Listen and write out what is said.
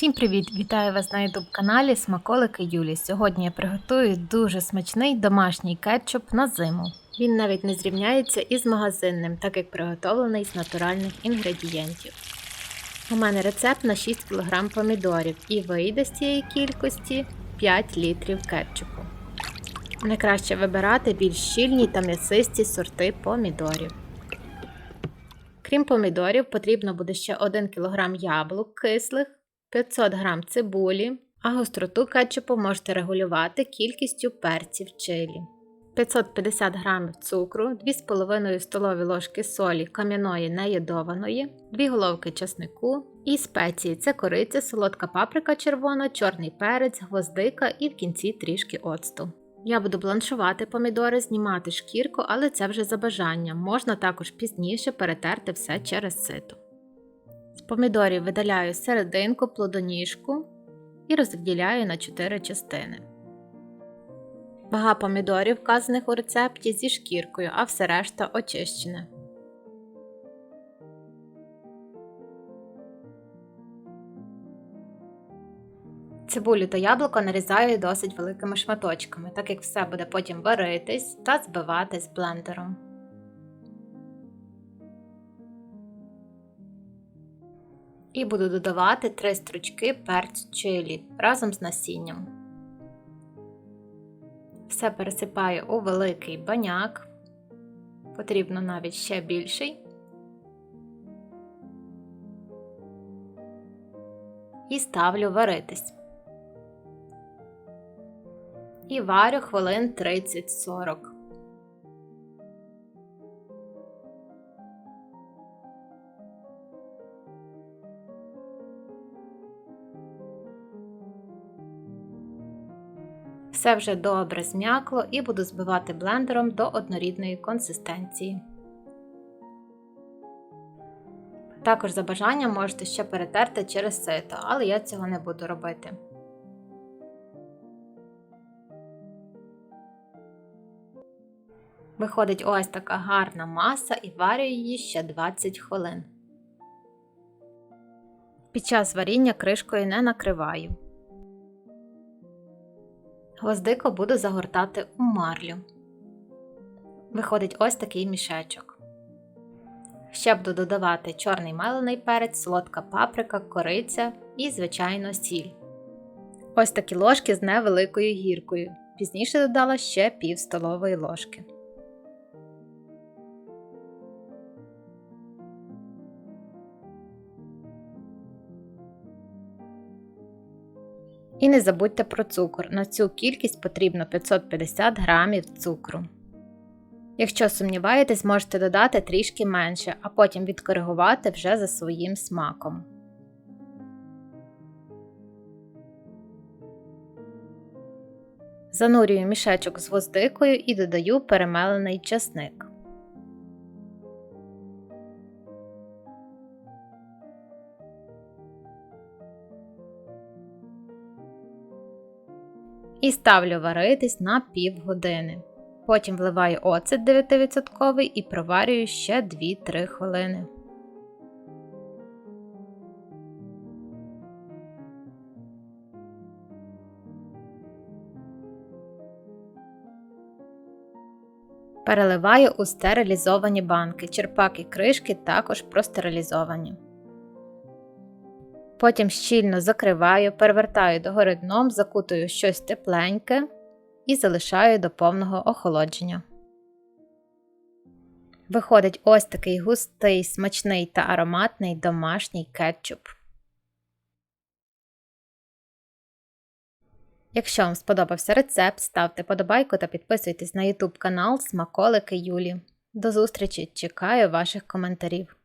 Всім привіт! Вітаю вас на youtube каналі Смаколики Юлі. Сьогодні я приготую дуже смачний домашній кетчуп на зиму. Він навіть не зрівняється із магазинним, так як приготовлений з натуральних інгредієнтів. У мене рецепт на 6 кг помідорів і вийде з цієї кількості 5 літрів кетчупу. Найкраще вибирати більш щільні та м'ясисті сорти помідорів. Крім помідорів, потрібно буде ще 1 кг яблук кислих, 500 г цибулі, а гостроту кетчупу можете регулювати кількістю перців чилі. 550 г цукру, 2,5 столові ложки солі кам'яної неєдованої, 2 головки часнику і спеції це кориця, солодка паприка червона, чорний перець, гвоздика і в кінці трішки оцту. Я буду бланшувати помідори, знімати шкірку, але це вже за бажанням. Можна також пізніше перетерти все через сито. З помідорів видаляю серединку, плодоніжку і розділяю на 4 частини. Вага помідорів, вказаних у рецепті, зі шкіркою, а все решта очищене. Цибулю та яблуко нарізаю досить великими шматочками, так як все буде потім варитись та збиватись блендером. І буду додавати 3 стручки перцю чилі разом з насінням. Все пересипаю у великий баняк, потрібно навіть ще більший. І ставлю варитись. І варю хвилин 30-40. Все вже добре зм'якло і буду збивати блендером до однорідної консистенції. Також за бажанням можете ще перетерти через сито, але я цього не буду робити. Виходить ось така гарна маса і варю її ще 20 хвилин. Під час варіння кришкою не накриваю. Гвоздико буду загортати у марлю. Виходить ось такий мішечок. Ще буду додавати чорний мелений перець, солодка паприка, кориця і, звичайно, сіль. Ось такі ложки з невеликою гіркою. Пізніше додала ще пів столової ложки. І не забудьте про цукор. На цю кількість потрібно 550 грамів цукру. Якщо сумніваєтесь, можете додати трішки менше, а потім відкоригувати вже за своїм смаком. Занурюю мішечок з гвоздикою і додаю перемелений часник. І ставлю варитись на півгодини. Потім вливаю оцет 9% і проварюю ще 2-3 хвилини. Переливаю у стерилізовані банки. Черпаки кришки також простерилізовані. Потім щільно закриваю, перевертаю догори дном, закутую щось тепленьке і залишаю до повного охолодження. Виходить ось такий густий, смачний та ароматний домашній кетчуп. Якщо вам сподобався рецепт, ставте подобайку та підписуйтесь на YouTube канал Смаколики Юлі. До зустрічі! Чекаю ваших коментарів.